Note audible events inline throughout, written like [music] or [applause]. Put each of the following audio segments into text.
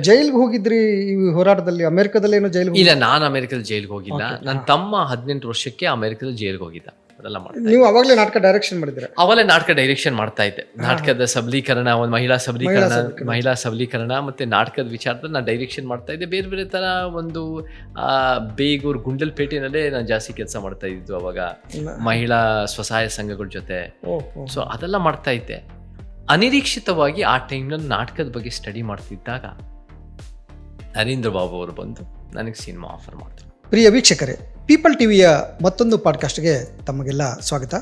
ಜೈಲ್ಗೆ ಹೋಗಿದ್ರಿ ಈ ಹೋರಾಟದಲ್ಲಿ? ಅಮೆರಿಕದಲ್ಲಿ ಏನೋ ಜೈಲ್ ಇಲ್ಲ ನಾನು ಅಮೆರಿಕದ ಜೈಲ್ಗೆ ಹೋಗಿಲ್ಲ. ನನ್ನ ತಮ್ಮ ಹದಿನೆಂಟು ವರ್ಷಕ್ಕೆ ಅಮೆರಿಕದ ಜೈಲ್ಗೆ ಹೋಗಿದ್ದ. ಅದೆಲ್ಲ ನೀವು ಅವಾಗಲೇ ನಾಟಕ ಡೈರೆಕ್ಷನ್ ಮಾಡಿದ್ರೆ ಅವಾಗಲೇ ನಾಟಕ ಡೈರೆಕ್ಷನ್ ಮಾಡ್ತಾ ಇದ್ದೆ. ನಾಟಕದ ಸಬಲೀಕರಣ ಒಂದು ಮಹಿಳಾ ಸಬಲೀಕರಣ. ಮಹಿಳಾ ಸಬಲೀಕರಣ. ಮತ್ತೆ ನಾಟಕದ ವಿಚಾರದಲ್ಲಿ ನಾನು ಡೈರೆಕ್ಷನ್ ಮಾಡ್ತಾ ಇದ್ದೆ. ಬೇರೆ ಬೇರೆ ತರ ಒಂದು ಆ, ಬೇಗೂರು ಗುಂಡಲ್ಪೇಟೆನಲ್ಲೇ ನಾನು ಜಾಸ್ತಿ ಕೆಲಸ ಮಾಡ್ತಾ ಇದ್ದು ಅವಾಗ. ಮಹಿಳಾ ಸ್ವಸಹಾಯ ಸಂಘಗಳ ಜೊತೆ. ಸೊ ಅದೆಲ್ಲ ಮಾಡ್ತಾ ಇದ್ದೆ. ಅನಿರೀಕ್ಷಿತವಾಗಿ ಆ ಟೈಮ್ನಲ್ಲಿ ನಾಟಕದ ಬಗ್ಗೆ ಸ್ಟಡಿ ಮಾಡ್ತಿದ್ದಾಗ ನರೇಂದ್ರ ಬಾಬು ಅವರು ಬಂದು ನನಗೆ ಸಿನಿಮಾ ಆಫರ್ ಮಾಡ್ತಾರೆ ಪ್ರಿಯ ವೀಕ್ಷಕರೇ ಪೀಪಲ್ ಟಿವಿಯ ಮತ್ತೊಂದು ಪಾಡ್ಕಾಸ್ಟ್ಗೆ ತಮಗೆಲ್ಲ ಸ್ವಾಗತ.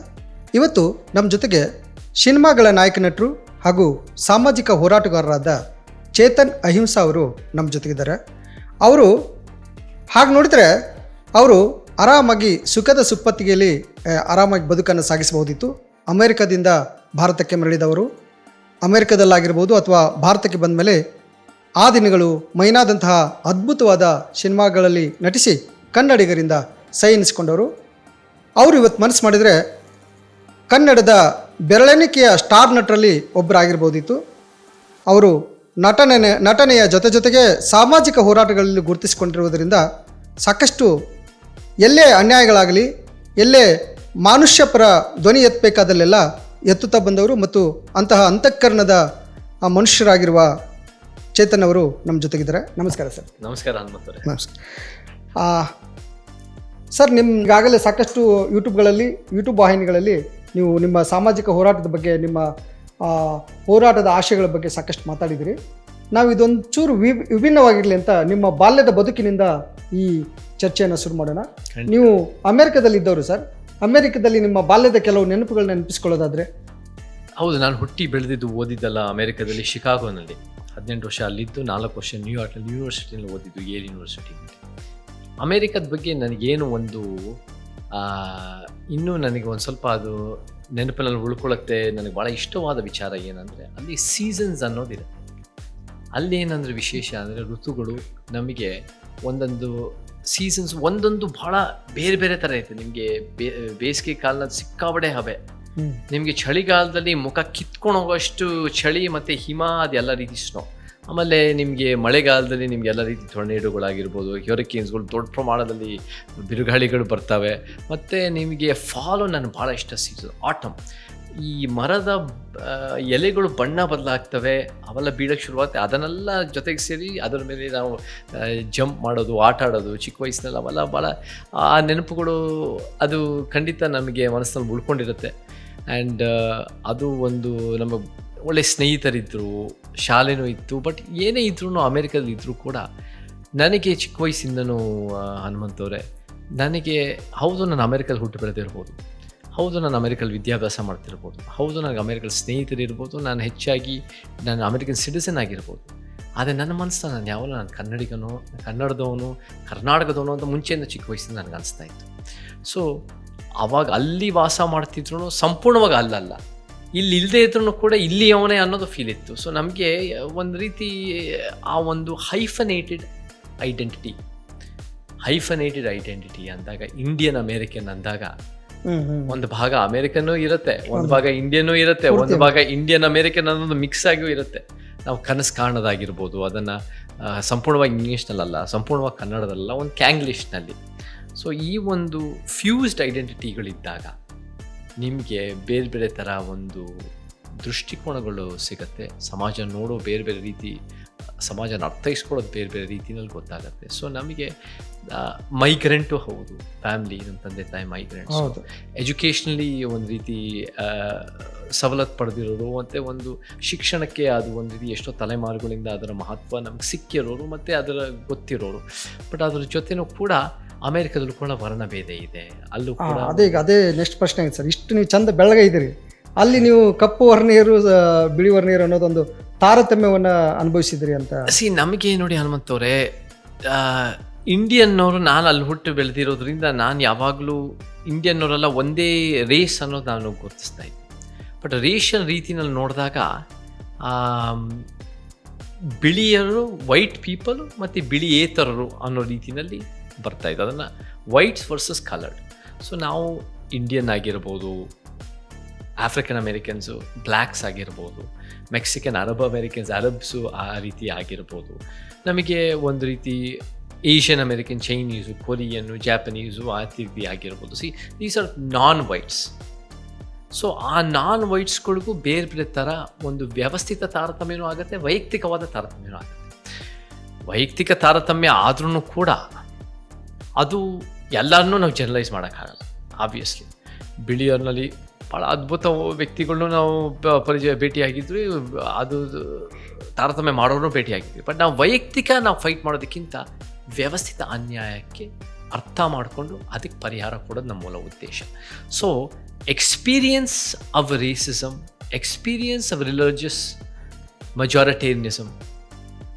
ಇವತ್ತು ನಮ್ಮ ಜೊತೆಗೆ ಸಿನಿಮಾಗಳ ನಾಯಕ ನಟರು ಹಾಗೂ ಸಾಮಾಜಿಕ ಹೋರಾಟಗಾರರಾದ ಚೇತನ್ ಅಹಿಂಸಾ ಅವರು ನಮ್ಮ ಜೊತೆಗಿದ್ದಾರೆ. ಅವರು ಹಾಗೆ ನೋಡಿದರೆ ಅವರು ಆರಾಮಾಗಿ ಸುಖದ ಸುಪ್ಪತ್ತಿಗೆಯಲ್ಲಿ ಆರಾಮಾಗಿ ಬದುಕನ್ನು ಸಾಗಿಸಬಹುದಿತ್ತು. ಅಮೆರಿಕದಿಂದ ಭಾರತಕ್ಕೆ ಮರಳಿದವರು. ಅಮೆರಿಕದಲ್ಲಾಗಿರ್ಬೋದು ಅಥವಾ ಭಾರತಕ್ಕೆ ಬಂದ ಮೇಲೆ ಆ ದಿನಗಳು ಮೈನಾದಂತಹ ಅದ್ಭುತವಾದ ಸಿನಿಮಾಗಳಲ್ಲಿ ನಟಿಸಿ ಕನ್ನಡಿಗರಿಂದ ಸೈ ಎನಿಸಿಕೊಂಡವರು ಅವರು ಇವತ್ತು ಮನಸ್ಸು ಮಾಡಿದರೆ ಕನ್ನಡದ ಬೆರಳೆಣಿಕೆಯ ಸ್ಟಾರ್ ನಟರಲ್ಲಿ ಒಬ್ಬರಾಗಿರ್ಬೋದಿತ್ತು. ಅವರು ನಟನೆ ನಟನೆಯ ಜೊತೆ ಜೊತೆಗೆ ಸಾಮಾಜಿಕ ಹೋರಾಟಗಳಲ್ಲಿ ಗುರುತಿಸಿಕೊಂಡಿರುವುದರಿಂದ ಸಾಕಷ್ಟು ಎಲ್ಲೇ ಅನ್ಯಾಯಗಳಾಗಲಿ, ಎಲ್ಲೇ ಮಾನುಷ್ಯಪರ ಧ್ವನಿ ಎತ್ತಬೇಕಾದಲ್ಲೆಲ್ಲ ಎತ್ತುತ್ತಾ ಬಂದವರು ಮತ್ತು ಅಂತಹ ಅಂತಃಕರಣದ ಆ ಮನುಷ್ಯರಾಗಿರುವ ಚೇತನ್ ಅವರು ನಮ್ಮ ಜೊತೆಗಿದ್ದಾರೆ. ನಮಸ್ಕಾರ ಸರ್. ನಮಸ್ಕಾರ ನಮಸ್ಕಾರ ಸರ್ ನಿಮ್ಗಾಗಲೇ ಸಾಕಷ್ಟು ಯೂಟ್ಯೂಬ್ಗಳಲ್ಲಿ ಯೂಟ್ಯೂಬ್ ವಾಹಿನಿಗಳಲ್ಲಿ ನೀವು ನಿಮ್ಮ ಸಾಮಾಜಿಕ ಹೋರಾಟದ ಬಗ್ಗೆ ನಿಮ್ಮ ಹೋರಾಟದ ಆಶಯಗಳ ಬಗ್ಗೆ ಸಾಕಷ್ಟು ಮಾತಾಡಿದಿರಿ. ನಾವು ಇದೊಂದು ಚೂರು ವಿ ವಿಭಿನ್ನವಾಗಿರಲಿ ಅಂತ ನಿಮ್ಮ ಬಾಲ್ಯದ ಬದುಕಿನಿಂದ ಈ ಚರ್ಚೆಯನ್ನು ಶುರು ಮಾಡೋಣ. ನೀವು ಅಮೆರಿಕದಲ್ಲಿ ಇದ್ದವರು ಸರ್. ಅಮೆರಿಕದಲ್ಲಿ ನಿಮ್ಮ ಬಾಲ್ಯದ ಕೆಲವು ನೆನಪುಗಳನ್ನ ನೆನಪಿಸ್ಕೊಳ್ಳೋದಾದ್ರೆ? ಹೌದು, ನಾನು ಹುಟ್ಟಿ ಬೆಳೆದಿದ್ದು ಓದಿದ್ದಲ್ಲ ಅಮೆರಿಕದಲ್ಲಿ ಶಿಕಾಗೋನಲ್ಲಿ. ಹದಿನೆಂಟು ವರ್ಷ ಅಲ್ಲಿದ್ದು, ನಾಲ್ಕು ವರ್ಷ ನ್ಯೂಯಾರ್ಕ್ ಯೂನಿವರ್ಸಿಟಿಯಲ್ಲಿ ಓದಿದ್ದು ಏರ್ ಯೂನಿವರ್ಸಿಟಿ. ಅಮೇರಿಕದ ಬಗ್ಗೆ ನನಗೇನು ಒಂದು ಇನ್ನೂ ನನಗೆ ಒಂದು ಸ್ವಲ್ಪ ಅದು ನೆನಪಿನಲ್ಲಿ ಉಳ್ಕೊಳ್ಳುತ್ತೆ ನನಗೆ ಭಾಳ ಇಷ್ಟವಾದ ವಿಚಾರ ಏನಂದರೆ, ಅಲ್ಲಿ ಸೀಸನ್ಸ್ ಅನ್ನೋದಿದೆ. ಅಲ್ಲಿ ಏನಂದರೆ ವಿಶೇಷ ಅಂದರೆ ಋತುಗಳು ನಮಗೆ ಒಂದೊಂದು ಸೀಸನ್ಸ್ ಒಂದೊಂದು ಬಹಳ ಬೇರೆ ಬೇರೆ ಥರ ಐತೆ ನಿಮಗೆ ಬೇಸಿಗೆ ಕಾಲದ ಸಿಕ್ಕಾಬಡೆ ಹಬೆ. ನಿಮಗೆ ಚಳಿಗಾಲದಲ್ಲಿ ಮುಖ ಕಿತ್ಕೊಂಡು ಹೋಗೋಷ್ಟು ಚಳಿ ಮತ್ತು ಹಿಮ ಅದೆಲ್ಲ ರೀತಿ ಸ್ನೋ ಆಮೇಲೆ ನಿಮಗೆ ಮಳೆಗಾಲದಲ್ಲಿ ನಿಮ್ಗೆ ಎಲ್ಲ ರೀತಿ ಟೊರ್ನೇಡೋಗಳಾಗಿರ್ಬೋದು ಹ್ಯೂರಿಕೇನ್ಸ್ಗಳು ದೊಡ್ಡ ಪ್ರಮಾಣದಲ್ಲಿ ಬಿರುಗಾಳಿಗಳು ಬರ್ತವೆ. ಮತ್ತು ನಿಮಗೆ ಫಾಲು ನನಗೆ ಭಾಳ ಇಷ್ಟ ಸೀಸನ್ ಆಟಮ್ ಈ ಮರದ ಎಲೆಗಳು ಬಣ್ಣ ಬದಲಾಗ್ತವೆ, ಅವೆಲ್ಲ ಬೀಳಕ್ಕೆ ಶುರುವಾಗುತ್ತೆ. ಅದನ್ನೆಲ್ಲ ಜೊತೆಗೆ ಸೇರಿ ಅದರ ಮೇಲೆ ನಾವು ಜಂಪ್ ಮಾಡೋದು, ಆಟ ಆಡೋದು, ಚಿಕ್ಕ ವಯಸ್ಸಿನಲ್ಲಿ ಅವೆಲ್ಲ ಭಾಳ, ಆ ನೆನಪುಗಳು ಅದು ಖಂಡಿತ ನಮಗೆ ಮನಸ್ಸಿನಲ್ಲಿ ಉಳ್ಕೊಂಡಿರುತ್ತೆ. ಆ್ಯಂಡ್ ಅದು ಒಂದು ನಮ್ಮ ಒಳ್ಳೆ ಸ್ನೇಹಿತರಿದ್ದರು ಶಾಲೆನೂ ಇತ್ತು, ಬಟ್ ಏನೇ ಇದ್ರೂ ಅಮೇರಿಕದಲ್ಲಿ ಇದ್ದರೂ ಕೂಡ ನನಗೆ ಚಿಕ್ಕ ವಯಸ್ಸಿಂದನೂ ಹನುಮಂತವ್ರೆ, ನನಗೆ, ಹೌದು, ನಾನು ಅಮೇರಿಕಲ್ಲಿ ಹುಟ್ಟು ಬೆಳೆದಿರ್ಬೋದು. ಹೌದು, ನಾನು ಅಮೆರಿಕಲ್ಲಿ ವಿದ್ಯಾಭ್ಯಾಸ ಮಾಡ್ತಿರ್ಬೋದು. ಹೌದು, ನನಗೆ ಅಮೆರಿಕಲ್ ಸ್ನೇಹಿತರಿರ್ಬೋದು ನಾನು ಹೆಚ್ಚಾಗಿ ನಾನು ಅಮೆರಿಕನ್ ಸಿಟಿಸನ್ ಆಗಿರ್ಬೋದು. ಆದರೆ ನನ್ನ ಮನಸ್ಸನ್ನ ನಾನು ಯಾವಾಗ ನಾನು ಕನ್ನಡಿಗನೋ, ಕನ್ನಡದವನು, ಕರ್ನಾಟಕದವನು ಅಂತ ಮುಂಚೆಯಿಂದ ಚಿಕ್ಕ ವಯಸ್ಸಿಂದ ನನಗೆ ಅನಿಸ್ತಾ ಇತ್ತು. ಸೊ ಅವಾಗ ಅಲ್ಲಿ ವಾಸ ಮಾಡ್ತಿದ್ರು ಸಂಪೂರ್ಣವಾಗಿ ಅಲ್ಲಲ್ಲ. ಇಲ್ಲಿ ಇಲ್ಲದೆ ಇದ್ರೂ ಕೂಡ ಇಲ್ಲಿ ಅವನೇ ಅನ್ನೋದು ಫೀಲ್ ಇತ್ತು. ಸೊ ನಮಗೆ ಒಂದು ರೀತಿ ಆ ಒಂದು ಹೈಫನೇಟೆಡ್ ಐಡೆಂಟಿಟಿ ಹೈಫನೇಟೆಡ್ ಐಡೆಂಟಿಟಿ ಅಂದಾಗ ಇಂಡಿಯನ್ ಅಮೇರಿಕನ್ ಅಂದಾಗ ಒಂದು ಭಾಗ ಅಮೆರಿಕನ್ ಇರುತ್ತೆ ಒಂದು ಭಾಗ ಇಂಡಿಯನ್ ಇರುತ್ತೆ ಒಂದು ಭಾಗ ಇಂಡಿಯನ್ ಅಮೇರಿಕನ್ ಅನ್ನೋದು ಮಿಕ್ಸ್ ಆಗಿಯೂ ಇರುತ್ತೆ. ನಾವು ಕನಸು ಕಾಣೋದಾಗಿರ್ಬೋದು ಅದನ್ನು ಸಂಪೂರ್ಣವಾಗಿ ಇಂಗ್ಲೀಷ್ನಲ್ಲ ಸಂಪೂರ್ಣವಾಗಿ ಕನ್ನಡದಲ್ಲ ಒಂದು ಕ್ಯಾಂಗ್ಲಿಷ್ನಲ್ಲಿ ಸೊ ಈ ಒಂದು ಫ್ಯೂಸ್ಡ್ ಐಡೆಂಟಿಟಿಗಳಿದ್ದಾಗ ನಿಮಗೆ ಬೇರೆ ಬೇರೆ ಥರ ಒಂದು ದೃಷ್ಟಿಕೋನಗಳು ಸಿಗುತ್ತೆ. ಸಮಾಜ ನೋಡೋ ಬೇರೆ ಬೇರೆ ರೀತಿ ಸಮಾಜನ ಅರ್ಥೈಸ್ಕೊಳ್ಳೋದು ಬೇರೆ ಬೇರೆ ರೀತಿಯಲ್ಲಿ ಗೊತ್ತಾಗುತ್ತೆ. ಸೊ ನಮಗೆ ಮೈಗ್ರೆಂಟು ಹೌದು. ಫ್ಯಾಮ್ಲಿ ನಮ್ಮ ತಂದೆ ತಾಯಿ ಮೈಗ್ರೆಂಟ್ ಹೌದು. ಎಜುಕೇಷ್ನಲಿ ಒಂದು ರೀತಿ ಸವಲತ್ತು ಪಡೆದಿರೋರು ಮತ್ತು ಒಂದು ಶಿಕ್ಷಣಕ್ಕೆ ಅದು ಒಂದು ರೀತಿ ಎಷ್ಟೋ ತಲೆಮಾರುಗಳಿಂದ ಅದರ ಮಹತ್ವ ನಮ್ಗೆ ಸಿಕ್ಕಿರೋರು ಮತ್ತು ಅದರ ಗೊತ್ತಿರೋರು. ಬಟ್ ಅದರ ಜೊತೆನೂ ಕೂಡ ಅಮೇರಿಕದಲ್ಲೂ ಕೂಡ ವರ್ಣಭೇದ ಇದೆ. ಅಲ್ಲೂ ಕೂಡ ಅದೇ ಈಗ ಅದೇ ನೆಕ್ಸ್ಟ್ ಪ್ರಶ್ನೆ ಆಗಿದೆ ಸರ್. ಇಷ್ಟು ನೀವು ಚಂದ ಬೆಳಗ್ಗೆ ಇದ್ದೀರಿ ಅಲ್ಲಿ ನೀವು ಕಪ್ಪು ವರ್ಣೀಯರು ಬಿಳಿ ವರ್ಣೀಯರು ಅನ್ನೋದೊಂದು ತಾರತಮ್ಯವನ್ನು ಅನುಭವಿಸಿದ್ರಿ ಅಂತ? ಸಿ, ನಮಗೆ ನೋಡಿ ಹನುಮಂತವ್ರೆ ಇಂಡಿಯನ್ನವರು ನಾನು ಅಲ್ಲಿ ಹುಟ್ಟು ಬೆಳೆದಿರೋದ್ರಿಂದ ನಾನು ಯಾವಾಗಲೂ ಇಂಡಿಯನ್ನವರೆಲ್ಲ ಒಂದೇ ರೇಸ್ ಅನ್ನೋದು ನಾನು ಗುರುತಿಸ್ತಾ ಇದ್ದೆ. ಬಟ್ ರೇಷನ್ ರೀತಿನಲ್ಲಿ ನೋಡಿದಾಗ ಬಿಳಿಯರು ವೈಟ್ ಪೀಪಲ್ ಮತ್ತು ಬಿಳಿಯೇತರರು ಅನ್ನೋ ರೀತಿಯಲ್ಲಿ ಬರ್ತಾ ಇದೆ ಅದನ್ನು ವೈಟ್ಸ್ ವರ್ಸಸ್ ಕಲರ್ಡ್ ಸೊ ನಾವು ಇಂಡಿಯನ್ ಆಗಿರ್ಬೋದು ಆಫ್ರಿಕನ್ ಅಮೇರಿಕನ್ಸು ಬ್ಲ್ಯಾಕ್ಸ್ ಆಗಿರ್ಬೋದು ಮೆಕ್ಸಿಕನ್, ಅರಬ್ ಅಮೇರಿಕನ್ಸ್ ಅರಬ್ಸು ಆ ರೀತಿ ಆಗಿರ್ಬೋದು. ನಮಗೆ ಒಂದು ರೀತಿ Asian American Chinese Korean Japanese ಆ ರೀತಿ ಆಗಿರ್ಬೋದು. See these are non whites so ಆ ನಾನ್ ವೈಟ್ಸ್ಗಳಿಗೂ ಬೇರೆ ಬೇರೆ ಥರ ಒಂದು ವ್ಯವಸ್ಥಿತ ತಾರತಮ್ಯನೂ ಆಗುತ್ತೆ, ವೈಯಕ್ತಿಕವಾದ ತಾರತಮ್ಯನೂ ಆಗುತ್ತೆ. ವೈಯಕ್ತಿಕ ತಾರತಮ್ಯ ಆದ್ರೂ ಕೂಡ ಅದು ಎಲ್ಲರನ್ನೂ ನಾವು ಜನರಲೈಸ್ ಮಾಡೋಕ್ಕಾಗಲ್ಲ ಆಬ್ವಿಯಸ್ಲಿ ಬಿಳಿಯರ್ನಲ್ಲಿ ಭಾಳ ಅದ್ಭುತ ವ್ಯಕ್ತಿಗಳನ್ನೂ ನಾವು ಪರಿಚಯ ಭೇಟಿಯಾಗಿದ್ವಿ. ಅದು ತಾರತಮ್ಯ ಮಾಡೋರು ಭೇಟಿಯಾಗಿದ್ವಿ. ಬಟ್ ನಾವು ವೈಯಕ್ತಿಕ ನಾವು ಫೈಟ್ ಮಾಡೋದಕ್ಕಿಂತ ವ್ಯವಸ್ಥಿತ ಅನ್ಯಾಯಕ್ಕೆ ಅರ್ಥ ಮಾಡಿಕೊಂಡು ಅದಕ್ಕೆ ಪರಿಹಾರ ಕೊಡೋದು ನಮ್ಮ ಮೂಲ ಉದ್ದೇಶ. So experience of racism experience of religious majoritarianism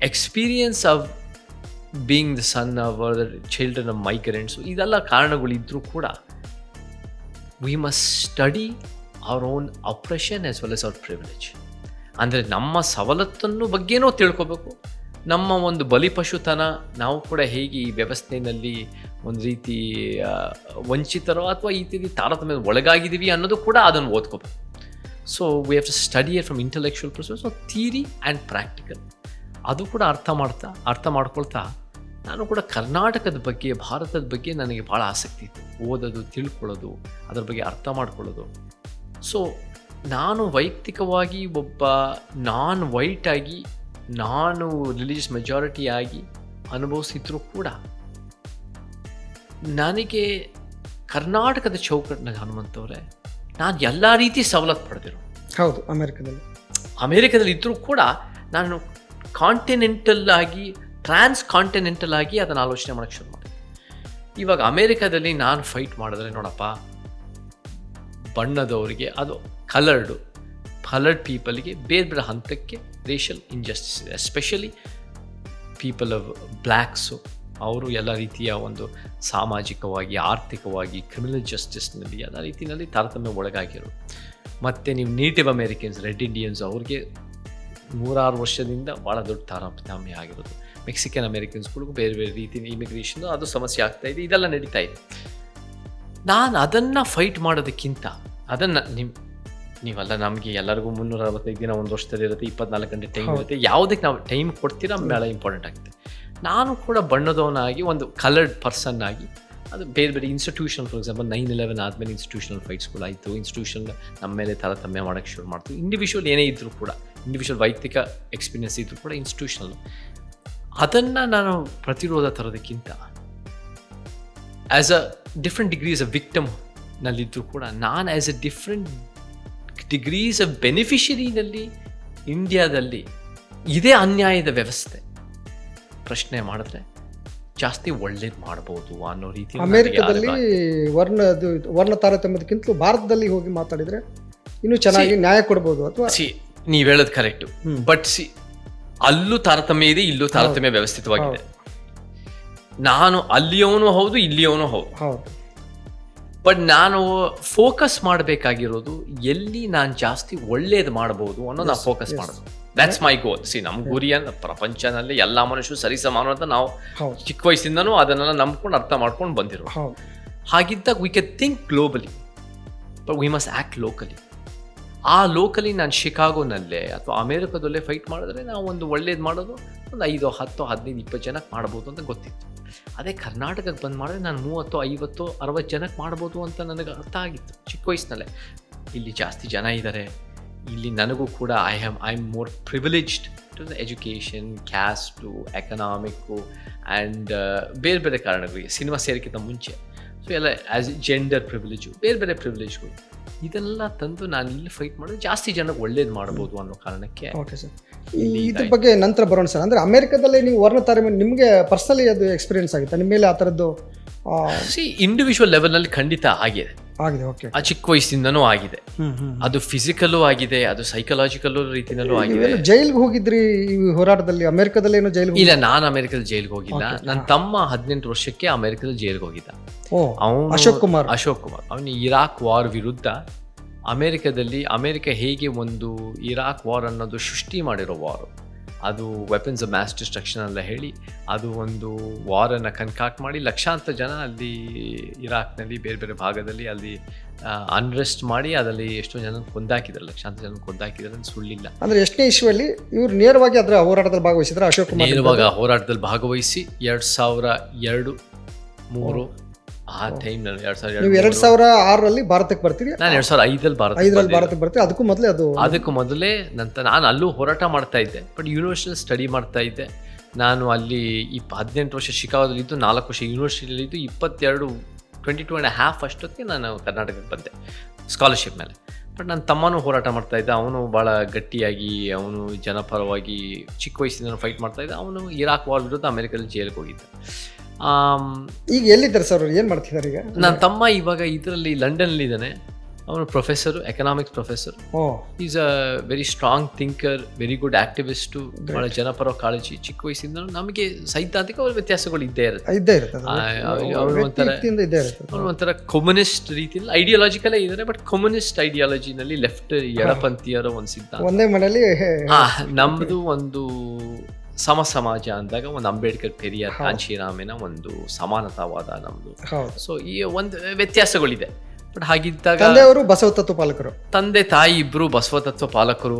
experience of being the son our the children of migrants ಇದೆಲ್ಲ ಕಾರಣಗಳಿದ್ದರೂ ಕೂಡ we must study our own oppression as well as our privilege ಅಂದರೆ ನಮ್ಮ ಸವಲತ್ತನ್ನು ಬಗ್ಗೆನೂ ತಿಳ್ಕೊಬೇಕು. ನಮ್ಮ ಒಂದು ಬಲಿಪಶುತನ ನಾವು ಕೂಡ ಹೇಗೆ ಈ ವ್ಯವಸ್ಥೆಯಲ್ಲಿ ಒಂದು ರೀತಿ ವಂಚಿತರೋ ಅಥವಾ ಈ ರೀತಿ ತಾರತಮ್ಯದ ಒಳಗಾಗಿದ್ದೀವಿ ಅನ್ನೋದು ಕೂಡ ಅದನ್ನು ಓದ್ಕೋಬೇಕು. So we have to study from intellectual process so theory and practical ಅದು ಕೂಡ ಅರ್ಥ ಮಾಡ್ತಾ, ಅರ್ಥ ಮಾಡ್ಕೊಳ್ತಾ ನಾನು ಕೂಡ ಕರ್ನಾಟಕದ ಬಗ್ಗೆ ಭಾರತದ ಬಗ್ಗೆ ನನಗೆ ಭಾಳ ಆಸಕ್ತಿ ಇತ್ತು. ಓದೋದು ತಿಳ್ಕೊಳ್ಳೋದು ಅದ್ರ ಬಗ್ಗೆ ಅರ್ಥ ಮಾಡ್ಕೊಳ್ಳೋದು. ಸೊ ನಾನು ವೈಯಕ್ತಿಕವಾಗಿ ಒಬ್ಬ ನಾನ್ ವೈಟ್ ಆಗಿ ನಾನು ರಿಲಿಜಿಯಸ್ ಮೆಜಾರಿಟಿ ಆಗಿ ಅನುಭವಿಸಿದ್ರು ಕೂಡ ನನಗೆ ಕರ್ನಾಟಕದ ಚೌಕಟ್ಟಿನಾಗ ಹನುಮಂತವ್ರೆ ನಾನು ಎಲ್ಲ ರೀತಿ ಸವಲತ್ತು ಪಡೆದಿರು. ಹೌದು ಅಮೇರಿಕದಲ್ಲಿ. ಅಮೇರಿಕದಲ್ಲಿ ಇದ್ದರೂ ಕೂಡ ನಾನು ಕಾಂಟಿನೆಂಟಲ್ ಆಗಿ ಟ್ರಾನ್ಸ್ ಕಾಂಟಿನೆಂಟಲ್ ಆಗಿ ಅದನ್ನು ಆಲೋಚನೆ ಮಾಡೋಕ್ಕೆ ಶುರು ಮಾಡಿ ಇವಾಗ ಅಮೇರಿಕಾದಲ್ಲಿ ನಾನು ಫೈಟ್ ಮಾಡಿದ್ರೆ ನೋಡಪ್ಪ, ಬಣ್ಣದವರಿಗೆ ಅದು ಕಲರ್ಡು ಕಲರ್ಡ್ ಪೀಪಲ್ಗೆ ಬೇರೆ ಬೇರೆ ಹಂತಕ್ಕೆ ರೇಷಲ್ ಇಂಜಸ್ಟಿಸ್ ಇದೆ. ಎಸ್ಪೆಷಲಿ ಪೀಪಲ್ ಆಫ್ ಬ್ಲ್ಯಾಕ್ಸು ಅವರು ಎಲ್ಲ ರೀತಿಯ ಒಂದು ಸಾಮಾಜಿಕವಾಗಿ, ಆರ್ಥಿಕವಾಗಿ ಕ್ರಿಮಿನಲ್ ಜಸ್ಟಿಸ್ನಲ್ಲಿ ಎಲ್ಲ ರೀತಿಯಲ್ಲಿ ತಾರತಮ್ಯ ಒಳಗಾಗಿರು ಮತ್ತು ನೀವು ನೇಟಿವ್ ಅಮೇರಿಕನ್ಸ್ ರೆಡ್ ಇಂಡಿಯನ್ಸ್ ಅವ್ರಿಗೆ ನೂರಾರು ವರ್ಷದಿಂದ ಭಾಳ ದೊಡ್ಡ ತಾರತಮ್ಯ ಆಗಿರೋದು. ಮೆಕ್ಸಿಕನ್ ಅಮೇರಿಕನ್ಸ್ಗಳಿಗೂ ಬೇರೆ ಬೇರೆ ರೀತಿಯ ಇಮಿಗ್ರೇಷನ್ ಅದು ಸಮಸ್ಯೆ ಆಗ್ತಾ ಇದೆ. ಇದೆಲ್ಲ ನಡೀತಾ ಇದೆ. ನಾನು ಅದನ್ನು ಫೈಟ್ ಮಾಡೋದಕ್ಕಿಂತ ಅದನ್ನು ನಿಮ್ಮ ನೀವೆಲ್ಲ ನಮಗೆ ಎಲ್ಲರಿಗೂ ಮುನ್ನೂರ ಅರವತ್ತೈದು ದಿನ ಒಂದು ವರ್ಷದಲ್ಲಿ ಇರುತ್ತೆ ಇಪ್ಪತ್ನಾಲ್ಕು ಗಂಟೆ ಟೈಮ್. ಇರುತ್ತೆ. ಯಾವುದಕ್ಕೆ ನಾವು ಟೈಮ್ ಕೊಡ್ತೀರಾ ಮೇಲೆ ಇಂಪಾರ್ಟೆಂಟ್ ಆಗುತ್ತೆ. ನಾನು ಕೂಡ ಬಣ್ಣದವನಾಗಿ ಒಂದು ಕಲರ್ಡ್ ಪರ್ಸನ್ ಆಗಿ ಅದು ಬೇರೆ ಬೇರೆ institution for example nine eleven ಆದಮೇಲೆ ಇನ್ಸ್ಟಿಟ್ಯೂಷನಲ್ ಫೈಟ್ಸ್ಗಳಾಯಿತು ಇನ್ಸ್ಟಿಟ್ಯೂಷನ್ ನಮ್ಮ ಮೇಲೆ ತಾರತಮ್ಯ ಮಾಡೋಕ್ಕೆ ಶುರು ಮಾಡ್ತು. ಇಂಡಿವಿಜುವಲ್ ಏನೇ ಇದ್ದರೂ ಕೂಡ ಇಂಡಿವಿಜುವಲ್ ವೈಯಕ್ತಿಕ ಎಕ್ಸ್ಪೀರಿಯನ್ಸ್ ಇದ್ದರೂ ಕೂಡ ಇನ್ಸ್ಟಿಟ್ಯೂಷನಲ್ ಅದನ್ನು ನಾನು ಪ್ರತಿರೋಧ ತರೋದಕ್ಕಿಂತ as a different degrees a ವಿಕ್ಟಮ್ನಲ್ಲಿದ್ದರೂ ಕೂಡ ನಾನು as a different degrees of ಬೆನಿಫಿಷರಿನಲ್ಲಿ ಇಂಡಿಯಾದಲ್ಲಿ ಇದೇ ಅನ್ಯಾಯದ ವ್ಯವಸ್ಥೆ ಪ್ರಶ್ನೆ ಮಾಡಿದ್ರೆ ಜಾಸ್ತಿ ಒಳ್ಳೇದು ಮಾಡ್ಬೋದು ಅನ್ನೋ ರೀತಿ ಅಮೆರಿಕದಲ್ಲಿ ವರ್ಣ ವರ್ಣ ತಾರತಮ್ಯದಕ್ಕಿಂತಲೂ ಭಾರತದಲ್ಲಿ ಹೋಗಿ ಮಾತಾಡಿದ್ರೆ ಇನ್ನೂ ಚೆನ್ನಾಗಿ ನ್ಯಾಯ ಕೊಡ್ಬೋದು ಅಥವಾ ಸಿ ನೀವು ಹೇಳೋದು ಕರೆಕ್ಟು. ಬಟ್ ಸಿ ಅಲ್ಲೂ ತಾರತಮ್ಯ ಇದೆ ಇಲ್ಲೂ ತಾರತಮ್ಯ ವ್ಯವಸ್ಥಿತವಾಗಿದೆ. ನಾನು ಅಲ್ಲಿಯವನು ಹೌದು ಇಲ್ಲಿಯವನು ಹೌದು. ಹೌದು. ಬಟ್ ನಾನು ಫೋಕಸ್ ಮಾಡಬೇಕಾಗಿರೋದು ಎಲ್ಲಿ ನಾನು ಜಾಸ್ತಿ ಒಳ್ಳೇದು ಮಾಡಬಹುದು ಅನ್ನೋ ನಾವು ಫೋಕಸ್ ಮಾಡೋದು. ದ್ಯಾಟ್ಸ್ ಮೈ ಗೋಲ್ ಸಿ ನಮ್ಮ ಗುರಿ ಅಂತ ಪ್ರಪಂಚನಲ್ಲಿ ಎಲ್ಲ ಮನುಷ್ಯರು ಸರಿ ಸಮಾನ ಅಂತ ನಾವು ಚಿಕ್ಕ ವಯಸ್ಸಿಂದನೂ ಅದನ್ನೆಲ್ಲ ನಂಬ್ಕೊಂಡು ಅರ್ಥ ಮಾಡ್ಕೊಂಡು ಬಂದಿರೋ ಹಾಗಿದ್ದಾಗ we can think globally but we must act locally ಆ ಲೋಕಲಿ ನಾನು ಶಿಕಾಗೋನಲ್ಲೇ ಅಥವಾ ಅಮೇರಿಕಾದಲ್ಲೇ ಫೈಟ್ ಮಾಡಿದ್ರೆ ನಾವು ಒಂದು ಒಳ್ಳೇದು ಮಾಡೋದು ಒಂದು ಐದು, ಹತ್ತು, ಹದಿನೈದು, ಇಪ್ಪತ್ತು ಜನಕ್ಕೆ ಮಾಡ್ಬೋದು ಅಂತ ಗೊತ್ತಿತ್ತು. ಅದೇ ಕರ್ನಾಟಕಕ್ಕೆ ಬಂದು ಮಾಡಿದ್ರೆ ನಾನು ಮೂವತ್ತು, ಐವತ್ತು, ಅರವತ್ತು ಜನಕ್ಕೆ ಮಾಡ್ಬೋದು ಅಂತ ನನಗೆ ಅರ್ಥ ಆಗಿತ್ತು ಚಿಕ್ಕ ವಯಸ್ಸಿನಲ್ಲೇ. ಇಲ್ಲಿ ಜಾಸ್ತಿ ಜನ ಇದ್ದಾರೆ ಇಲ್ಲಿ ನನಗೂ ಕೂಡ I am I am more privileged to the education caste economic and ಬೇರೆ ಬೇರೆ ಕಾರಣಗಳಿಗೆ ಸಿನಿಮಾ ಸೇರಿಕಿಂತ ಮುಂಚೆ. ಸೊ ಎಲ್ಲ ಆ್ಯಸ್ ಜೆಂಡರ್ ಪ್ರಿವಿಲೇಜು ಬೇರೆ ಬೇರೆ ಪ್ರಿವಿಲೇಜ್ಗಳು ಇದೆಲ್ಲ ತಂದು ನಾನು ಇಲ್ಲಿ ಫೈಟ್ ಮಾಡಿದ್ರೆ ಜಾಸ್ತಿ ಜನಕ್ಕೆ ಒಳ್ಳೇದು ಮಾಡ್ಬೋದು ಅನ್ನೋ ಕಾರಣಕ್ಕೆ ಓಕೆ ಸರ್ ಇದ್ರ ಬಗ್ಗೆ ನಂತರ ಬರೋಣ ಸರ್ ಅಂದ್ರೆ ಅಮೆರಿಕದಲ್ಲಿ ನೀವು ವರ್ಣ ತಾರತಮ್ಯ ನಿಮಗೆ ಪರ್ಸನಲಿ ಅದು ಎಕ್ಸ್ಪೀರಿಯನ್ಸ್ ಆಗುತ್ತೆ. ನಿಮ್ಮ ಮೇಲೆ ಆ ಥರದ್ದು ಸಿ ಇಂಡಿವಿಜುವಲ್ ಲೆವೆಲ್ನಲ್ಲಿ ಖಂಡಿತ ಆಗಿದೆ. ಆಗಿದೆ ಓಕೆ ಆ ಚಿಕ್ಕ ವಯಸ್ಸಿಂದನೂ ಆಗಿದೆ. ಹ್ಮ್ ಹ್ಮ್ ಅದು ಫಿಸಿಕಲ್ ಆಗಿದೆ ಅದು ಸೈಕಲಾಜಿಕಲ್ ರೀತಿನಲ್ಲೂ ಆಗಿದೆ. ಜೈಲ್ಗೆ ಹೋಗಿದ್ರಿ ಈ ಹೋರಾಟದಲ್ಲಿ? ಅಮೆರಿಕದಲ್ಲಿ ಏನೋ ಜೈಲ್ಗೆ ಇಲ್ಲ ನಾನು ಅಮೆರಿಕದ ಜೈಲ್ಗೆ ಹೋಗಿಲ್ಲ. ನನ್ನ ತಮ್ಮ ಹದಿನೆಂಟು ವರ್ಷಕ್ಕೆ ಅಮೆರಿಕದ ಜೈಲ್ಗೆ ಹೋಗಿದ್ದ. ಓ ಅವನು ಅಶೋಕ್ ಕುಮಾರ್. ಅಶೋಕ್ ಕುಮಾರ್. ಅವನು ಇರಾಕ್ ವಾರ್ ವಿರುದ್ಧ ಅಮೆರಿಕದಲ್ಲಿ ಅಮೆರಿಕ ಹೇಗೆ ಒಂದು ಇರಾಕ್ ವಾರ್ ಅನ್ನೋದು ಸೃಷ್ಟಿ ಮಾಡಿರೋ ವಾರು. ಅದು ವೆಪನ್ಸ್ ಆಫ್ ಮ್ಯಾಸ್ ಡಿಸ್ಟ್ರಕ್ಷನ್ ಅಂತ ಹೇಳಿ ಅದು ಒಂದು ವಾರನ್ನು ಕನ್ಕಾಕ್ಟ್ ಮಾಡಿ ಲಕ್ಷಾಂತರ ಜನ ಅಲ್ಲಿ ಇರಾಕ್ನಲ್ಲಿ ಬೇರೆ ಬೇರೆ ಭಾಗದಲ್ಲಿ ಅಲ್ಲಿ ಅನ್ರೆಸ್ಟ್ ಮಾಡಿ ಅದರಲ್ಲಿ ಎಷ್ಟೋ ಜನ ಕೊಂದಾಕಿದ್ದಾರೆ ಲಕ್ಷಾಂತರ ಜನ ಕೊಂದಾಕಿದ್ದಾರೆ ಅಂತ ಸುಳ್ಳಿಲ್ಲ. ಅಂದ್ರೆ ಎಷ್ಟನೇ ಇಶ್ಯೂಯಲ್ಲಿ ಇವರು ನೇರವಾಗಿ ಅದರ ಹೋರಾಟದಲ್ಲಿ ಭಾಗವಹಿಸಿದ್ರೆ ಅಶೋಕ್ ನೇರವಾಗಿ ಹೋರಾಟದಲ್ಲಿ ಭಾಗವಹಿಸಿ ಎರಡು ಸಾವಿರ ಎರಡು ಮೂರು ಆ ಟೈಮ್ನಲ್ಲಿ ಎರಡು ಸಾವಿರ ನೀವು ಎರಡ್ ಸಾವಿರ ಆರರಲ್ಲಿ ಭಾರತಕ್ಕೆ ಬರ್ತೀರಿ? ನಾನು ಎರಡು ಸಾವಿರ ಐದಲ್ಲಿ ಭಾರತ ಐದರಲ್ಲಿ ಭಾರತಕ್ಕೆ ಬರ್ತೀವಿ ಅದಕ್ಕೂ ಮೊದಲೇ ಅದು ಅದಕ್ಕೂ ಮೊದಲೇ ನಂತರ ನಾನು ಅಲ್ಲೂ ಹೋರಾಟ ಮಾಡ್ತಾ ಇದ್ದೆ. ಬಟ್ ಯೂನಿವರ್ಸಿಟಿಯಲ್ಲಿ ಸ್ಟಡಿ ಮಾಡ್ತಾ ಇದ್ದೆ. ನಾನು ಅಲ್ಲಿ ಇಪ್ಪ ಹದಿನೆಂಟು ವರ್ಷ ಶಿಕಾಗೋದಲ್ಲಿ ಇದ್ದು ನಾಲ್ಕು ವರ್ಷ ಯೂನಿವರ್ಸಿಟಿಯಲ್ಲಿ ಇದ್ದು ಇಪ್ಪತ್ತೆರಡು ಟ್ವೆಂಟಿ ಟು ಆ್ಯಂಡ್ ಹಾಫ್ ಅಷ್ಟೊತ್ತಿಗೆ ನಾನು ಕರ್ನಾಟಕಕ್ಕೆ ಬಂದೆ ಸ್ಕಾಲರ್ಶಿಪ್ ಮೇಲೆ. ಬಟ್ ನನ್ನ ತಮ್ಮನೂ ಹೋರಾಟ ಮಾಡ್ತಾ ಇದ್ದ. ಅವನು ಭಾಳ ಗಟ್ಟಿಯಾಗಿ ಅವನು ಜನಪರವಾಗಿ ಚಿಕ್ಕ ವಯಸ್ಸಿಂದ ಫೈಟ್ ಮಾಡ್ತಾ ಇದ್ದ. ಅವನು ಇರಾಕ್ ವಾರ್ ವಿರುದ್ಧ ಅಮೆರಿಕದಲ್ಲಿ ಜೈಲಿಗೆ ಹೋಗಿದ್ದ. ಈಗ ಎಲ್ಲಿದ್ದಾರೆ ಸರ್ ಅವ್ರು? ಏನು ಮಾಡ್ತಿದ್ದಾರೆ ಈಗ? ನನ್ನ ತಮ್ಮ ಇವಾಗ ಇದರಲ್ಲಿ ಲಂಡನ್ನಲ್ಲಿ ಇದ್ದಾನೆ. ಅವನು professor economics professor is a very strong thinker very good activist ಭಾಳ ಜನಪರ ಕಾಳಜಿ. ಚಿಕ್ಕ ವಯಸ್ಸಿಂದ ನಮಗೆ ಸೈದ್ಧಾಂತಿಕ ವ್ಯತ್ಯಾಸಗಳು ಇದ್ದೇ ಇರುತ್ತೆ. ಇದ್ದೇ ಒಂಥರ- ಅವ್ರು ಒಂಥರ ಕಮ್ಯುನಿಸ್ಟ್ ರೀತಿಯಲ್ಲಿ ಐಡಿಯಾಲಜಿಕಲೇ ಇದ್ದಾರೆ ಬಟ್ ಕಮ್ಯುನಿಸ್ಟ್ ಐಡಿಯಾಲಜಿನಲ್ಲಿ ಲೆಫ್ಟ್ ಎಡಪಂಥೀಯರ ಒಂದು ಸಿದ್ಧಾಂತ. ಒಂದೇ ಮನೆಯಲ್ಲಿ ಆ, ನಮ್ದು ಒಂದು ಸಮ ಸಮಾಜ ಅಂದಾಗ ಒಂದು ಅಂಬೇಡ್ಕರ್ ಪೆರಿಯ ಕಾಂಶಿರಾಮನ ಒಂದು ಸಮಾನತಾವಾದ ನಮ್ದು. ಸೊ ಈ ಒಂದು ವ್ಯತ್ಯಾಸಗಳಿದೆ. ಬಟ್ ಹಾಗಿದ್ದಾಗ ತಂದೆಯವರು ಬಸವ ತತ್ವ ಪಾಲಕರು. ತಂದೆ ತಾಯಿ ಇಬ್ಬರು ಬಸವತತ್ವ ಪಾಲಕರು.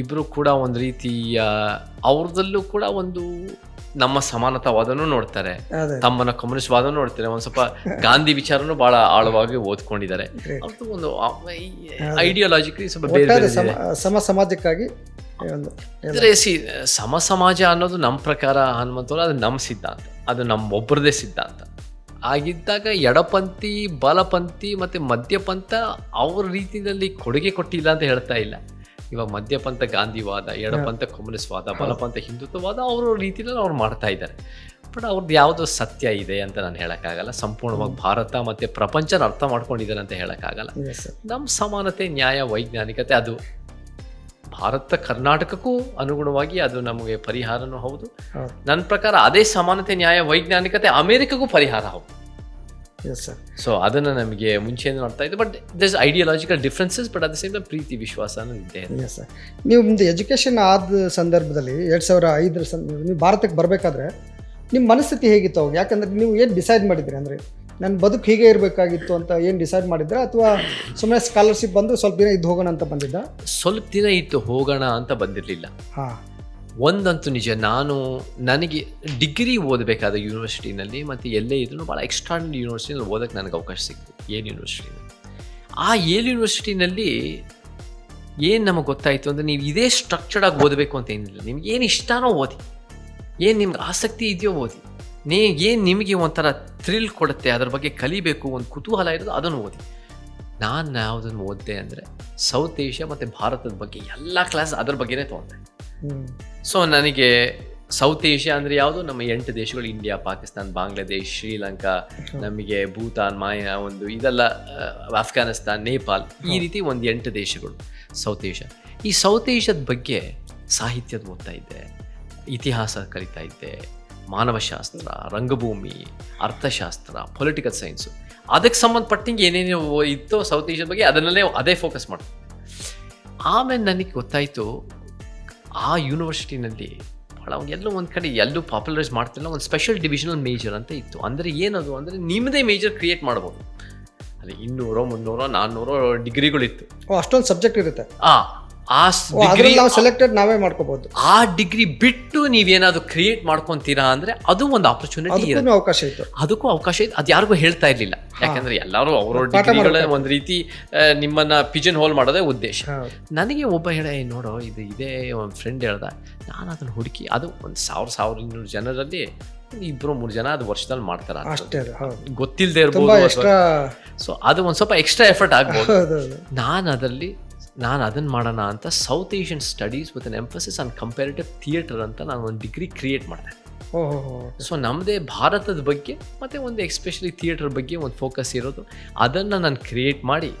ಇಬ್ರು ಕೂಡ ಒಂದು ರೀತಿಯ ಅವ್ರದಲ್ಲೂ ಕೂಡ ಒಂದು ನಮ್ಮ ಸಮಾನತಾವಾದನೂ ನೋಡ್ತಾರೆ. ತಮ್ಮನ ಕಮ್ಯುನಿಸ್ಟ್ ವಾದನೂ ನೋಡ್ತಾರೆ. ಒಂದ್ ಸ್ವಲ್ಪ [laughs] ಗಾಂಧಿ ವಿಚಾರನು ಬಹಳ ಆಳವಾಗಿ ಓದ್ಕೊಂಡಿದ್ದಾರೆ. ಒಂದು ಐಡಿಯಾಲಜಿಕಲಿ ಸ್ವಲ್ಪ ಬೇರೆ ಸಮ ಸಮಾಜಕ್ಕಾಗಿ ಅಂದ್ರೆ ಸಿ ಸಮ ಸಮಾಜ ಅನ್ನೋದು ನಮ್ಮ ಪ್ರಕಾರ ಹನುಮಂತವ್ರು ಅದು ನಮ್ಮ ಸಿದ್ಧಾಂತ. ಅದು ನಮ್ಮ ಒಬ್ಬರದೇ ಸಿದ್ಧಾಂತ. ಆಗಿದ್ದಾಗ ಎಡಪಂಥಿ ಬಲಪಂಥಿ ಮತ್ತು ಮಧ್ಯಪಂಥ ಅವ್ರ ರೀತಿಯಲ್ಲಿ ಕೊಡುಗೆ ಕೊಟ್ಟಿಲ್ಲ ಅಂತ ಹೇಳ್ತಾ ಇಲ್ಲ. ಇವಾಗ ಮಧ್ಯಪಂಥ ಗಾಂಧಿವಾದ ಎಡಪಂಥ ಕಮ್ಯುನಿಸ್ಟ್ ವಾದ ಬಲಪಂಥ ಹಿಂದುತ್ವವಾದ ಅವ್ರ ರೀತಿಯಲ್ಲಿ ಅವ್ರು ಮಾಡ್ತಾ ಇದ್ದಾರೆ. ಬಟ್ ಅವ್ರದ್ದು ಯಾವುದು ಸತ್ಯ ಇದೆ ಅಂತ ನಾನು ಹೇಳೋಕ್ಕಾಗಲ್ಲ. ಸಂಪೂರ್ಣವಾಗಿ ಭಾರತ ಮತ್ತು ಪ್ರಪಂಚನ ಅರ್ಥ ಮಾಡ್ಕೊಂಡಿದ್ದಾರೆ ಅಂತ ಹೇಳೋಕ್ಕಾಗಲ್ಲ. ನಮ್ಮ ಸಮಾನತೆ ನ್ಯಾಯ ವೈಜ್ಞಾನಿಕತೆ ಅದು. ಭಾರತ ಕರ್ನಾಟಕಕ್ಕೂ ಅನುಗುಣವಾಗಿ ಅದು ನಮಗೆ ಪರಿಹಾರನೂ ಹೌದು. ನನ್ನ ಪ್ರಕಾರ ಅದೇ ಸಮಾನತೆ ನ್ಯಾಯ ವೈಜ್ಞಾನಿಕತೆ ಅಮೆರಿಕಗೂ ಪರಿಹಾರ ಹೌದು. ಸರ್ ಸೊ ಅದನ್ನು ನಮಗೆ ಮುಂಚೆಯಿಂದ ನೋಡ್ತಾ ಇದ್ದೆ. But this ideological differences but ಅದ ದ ಸೇಮ್ ಪ್ರೀತಿ ವಿಶ್ವಾಸ ಇದೆ. ಸರ್ ನೀವು ನಿಮ್ದು ಎಜುಕೇಷನ್ ಆದ ಸಂದರ್ಭದಲ್ಲಿ ಎರಡು ಸಾವಿರ ಐದರ ಸಂದ ನೀವು ಭಾರತಕ್ಕೆ ಬರಬೇಕಾದ್ರೆ ನಿಮ್ಮ ಮನಸ್ಥಿತಿ ಹೇಗಿತ್ತು ಅವಾಗ? ಯಾಕಂದ್ರೆ ನೀವು ಏನು ಡಿಸೈಡ್ ಮಾಡಿದ್ರಿ ಅಂದರೆ ನನ್ನ ಬದುಕು ಹೀಗೆ ಇರಬೇಕಾಗಿತ್ತು ಅಂತ ಏನು ಡಿಸೈಡ್ ಮಾಡಿದ್ರೆ ಅಥವಾ ಸುಮ್ಮನೆ ಸ್ಕಾಲರ್ಶಿಪ್ ಬಂದು ಸ್ವಲ್ಪ ದಿನ ಇದ್ದು ಹೋಗೋಣ ಅಂತ ಬಂದಿದ್ದ? ಸ್ವಲ್ಪ ದಿನ ಇತ್ತು ಹೋಗೋಣ ಅಂತ ಬಂದಿರಲಿಲ್ಲ. ಹಾಂ. ಒಂದಂತೂ ನಿಜ ನಾನು ನನಗೆ ಡಿಗ್ರಿ ಓದಬೇಕಾದ ಯೂನಿವರ್ಸಿಟಿನಲ್ಲಿ ಮತ್ತು ಎಲ್ಲೇ ಇದ್ರೂ ಭಾಳ ಎಕ್ಸ್ಟ್ರಾರ್ಡಿನರಿ ಯೂನಿವರ್ಸಿಟಿನಲ್ಲಿ ಓದೋಕ್ಕೆ ನನಗೆ ಅವಕಾಶ ಸಿಕ್ತು ಏನು ಯೂನಿವರ್ಸಿಟಿನಲ್ಲಿ ಆ ಏಲ್ ಯೂನಿವರ್ಸಿಟಿನಲ್ಲಿ ಏನು ನಮಗೆ ಗೊತ್ತಾಯಿತು ಅಂದರೆ ನೀವು ಇದೇ ಸ್ಟ್ರಕ್ಚರ್ಡಾಗಿ ಓದಬೇಕು ಅಂತ ಏನಿಲ್ಲ ನಿಮ್ಗೆ ಏನು ಇಷ್ಟನೋ ಓದಿ ಏನು ನಿಮ್ಗೆ ಆಸಕ್ತಿ ಇದೆಯೋ ಓದಿ. ನೀ ಏನು ನಿಮಗೆ ಒಂಥರ ಥ್ರಿಲ್ ಕೊಡುತ್ತೆ? ಅದ್ರ ಬಗ್ಗೆ ಕಲಿಬೇಕು ಒಂದು ಕುತೂಹಲ ಇರೋದು ಅದನ್ನು ಓದಿ. ನಾನು ಯಾವುದನ್ನು ಓದಿದೆ ಅಂದರೆ ಸೌತ್ ಏಷ್ಯಾ ಮತ್ತು ಭಾರತದ ಬಗ್ಗೆ ಎಲ್ಲ ಕ್ಲಾಸ್ ಅದ್ರ ಬಗ್ಗೆನೇ ತೊಗೊಂಡೆ. ಸೊ ನನಗೆ ಸೌತ್ ಏಷ್ಯಾ ಅಂದರೆ ಯಾವುದು? ನಮ್ಮ ಎಂಟು ದೇಶಗಳು ಇಂಡಿಯಾ ಪಾಕಿಸ್ತಾನ್ ಬಾಂಗ್ಲಾದೇಶ್ ಶ್ರೀಲಂಕಾ ನಮಗೆ ಭೂತಾನ್ ಮಾಯಾ ಒಂದು ಇದೆಲ್ಲ ಆಫ್ಘಾನಿಸ್ತಾನ್ ಅಫ್ಘಾನಿಸ್ತಾನ್ ನೇಪಾಲ್ ಈ ರೀತಿ ಒಂದು ಎಂಟು ದೇಶಗಳು ಸೌತ್ ಏಷ್ಯಾ ಈ ಸೌತ್ ಏಷ್ಯಾದ ಬಗ್ಗೆ ಸಾಹಿತ್ಯದ ಓದ್ತಾ ಇದ್ದೆ ಇತಿಹಾಸ ಕಲಿತಾ ಇದ್ದೆ ಮಾನವಶಾಸ್ತ್ರ ರಂಗಭೂಮಿ ಅರ್ಥಶಾಸ್ತ್ರ ಪೊಲಿಟಿಕಲ್ ಸೈನ್ಸು ಅದಕ್ಕೆ ಸಂಬಂಧಪಟ್ಟಂಗೆ ಏನೇನು ಇತ್ತೋ ಸೌತ್ ಏಷ್ಯಾದ ಬಗ್ಗೆ ಅದನ್ನಲ್ಲೇ ಅದೇ ಫೋಕಸ್ ಮಾಡ್ತಾರೆ ಆಮೇಲೆ ನನಗೆ ಗೊತ್ತಾಯಿತು ಆ ಯೂನಿವರ್ಸಿಟಿನಲ್ಲಿ ಭಾಳ ಒಂದು ಎಲ್ಲೋ ಒಂದು ಕಡೆ ಎಲ್ಲೂ ಪಾಪ್ಯುಲರೈಸ್ ಮಾಡ್ತಿಲ್ಲ ಒಂದು ಸ್ಪೆಷಲ್ ಡಿವಿಷನಲ್ ಮೇಜರ್ ಅಂತ ಇತ್ತು. ಅಂದರೆ ಏನದು? ಅಂದರೆ ನಿಮ್ಮದೇ ಮೇಜರ್ ಕ್ರಿಯೇಟ್ ಮಾಡ್ಬೋದು. ಅಲ್ಲಿ ಇನ್ನೂರೋ ಮುನ್ನೂರೋ ನಾನ್ನೂರೋ ಡಿಗ್ರಿಗಳಿತ್ತು ಅಷ್ಟೊಂದು ಸಬ್ಜೆಕ್ಟ್ ಇರುತ್ತೆ. ಆ ಆ ಡಿಗ್ರಿ ಸೆಲೆಕ್ಟೆಡ್ ನಾವೇ ಮಾಡ್ಕೋಬಹುದು ಆ ಡಿಗ್ರಿ ಬಿಟ್ಟು ನೀವೇನಾದ್ರು ಕ್ರಿಯೇಟ್ ಮಾಡ್ಕೊಂತೀರಾ ಅಂದ್ರೆ ಅದು ಒಂದು ಆಪರ್ಚುನಿಟಿ ಅವಕಾಶ ಇತ್ತು. ಅದಕ್ಕೂ ಅವಕಾಶ ಇತ್ತು. ಅದು ಯಾರಿಗೂ ಹೇಳ್ತಾ ಇರ್ಲಿಲ್ಲ. ಯಾಕಂದ್ರೆ ಎಲ್ಲರೂ ಅವ್ರ ಡಿಗ್ರಿಗಳ. ಒಂದು ರೀತಿ ನಿಮ್ಮನ್ನ ಪಿಜನ್ ಹೋಲ್ ಮಾಡೋದೇ ಉದ್ದೇಶ. ನನಗೆ ಒಬ್ಬ ಹೇಳ ನೋಡು ಇದು ಇದೇ. ಒಂದು ಫ್ರೆಂಡ್ ಹೇಳ್ದ ನಾನು ಅದನ್ನ ಹುಡುಕಿ ಅದು ಒಂದು ಸಾವಿರ ಸಾವಿರ ಇನ್ನೂರು ಜನರಲ್ಲಿ ಇಬ್ರು ಇಬ್ಬರು ಮೂರು ಜನ ಅದು ವರ್ಷದಲ್ಲಿ ಮಾಡ್ತಾರೆ ಗೊತ್ತಿಲ್ಲದೆ ಇರ್ಬೋದು ಸೊ ಅದು ಒಂದು ಸ್ವಲ್ಪ ಎಕ್ಸ್ಟ್ರಾ ಎಫರ್ಟ್ ಆಗ್ಬೋದು. ನಾನು ಅದರಲ್ಲಿ ನಾನು ಅದನ್ನು ಮಾಡೋಣ ಅಂತ South Asian studies with an emphasis on comparative theatre ಅಂತ ನಾನು ಒಂದು ಡಿಗ್ರಿ ಕ್ರಿಯೇಟ್ ಮಾಡಿದೆ. ಓಹೋ ಹೋ ಹೋ ಸೊ ನಮ್ಮದೇ ಭಾರತದ ಬಗ್ಗೆ ಮತ್ತು ಒಂದು ಎಕ್ಸ್ಪೆಷಲಿ ಥಿಯೇಟರ್ ಬಗ್ಗೆ ಒಂದು ಫೋಕಸ್ ಇರೋದು. ಅದನ್ನು ನಾನು ಕ್ರಿಯೇಟ್ ಮಾಡಿ